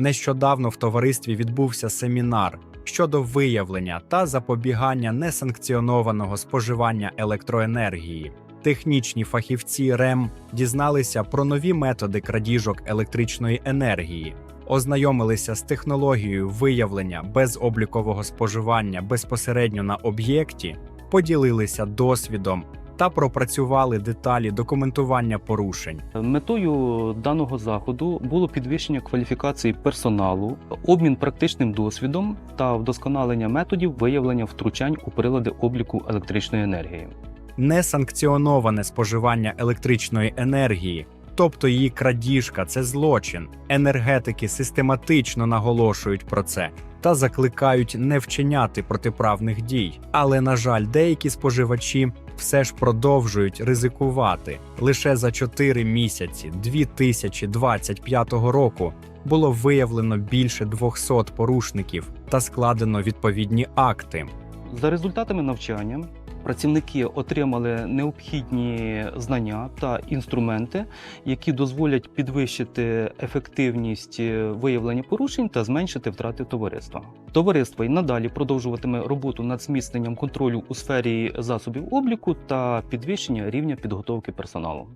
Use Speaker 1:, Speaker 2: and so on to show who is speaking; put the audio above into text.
Speaker 1: Нещодавно в товаристві відбувся семінар щодо виявлення та запобігання несанкціонованого споживання електроенергії. Технічні фахівці РЕМ дізналися про нові методи крадіжок електричної енергії, ознайомилися з технологією виявлення безоблікового споживання безпосередньо на об'єкті, поділилися досвідом та пропрацювали деталі документування порушень.
Speaker 2: Метою даного заходу було підвищення кваліфікації персоналу, обмін практичним досвідом та вдосконалення методів виявлення втручань у прилади обліку електричної енергії.
Speaker 1: Несанкціоноване споживання електричної енергії, тобто її крадіжка, це злочин. Енергетики систематично наголошують про це та закликають не вчиняти протиправних дій. Але, на жаль, деякі споживачі все ж продовжують ризикувати. Лише за 4 місяці 2025 року було виявлено більше 200 порушників та складено відповідні акти.
Speaker 2: За результатами навчання працівники отримали необхідні знання та інструменти, які дозволять підвищити ефективність е, виявлення порушень та зменшити втрати товариства. Товариство й надалі продовжуватиме роботу над зміцненням контролю у сфері засобів обліку та підвищення рівня підготовки персоналу.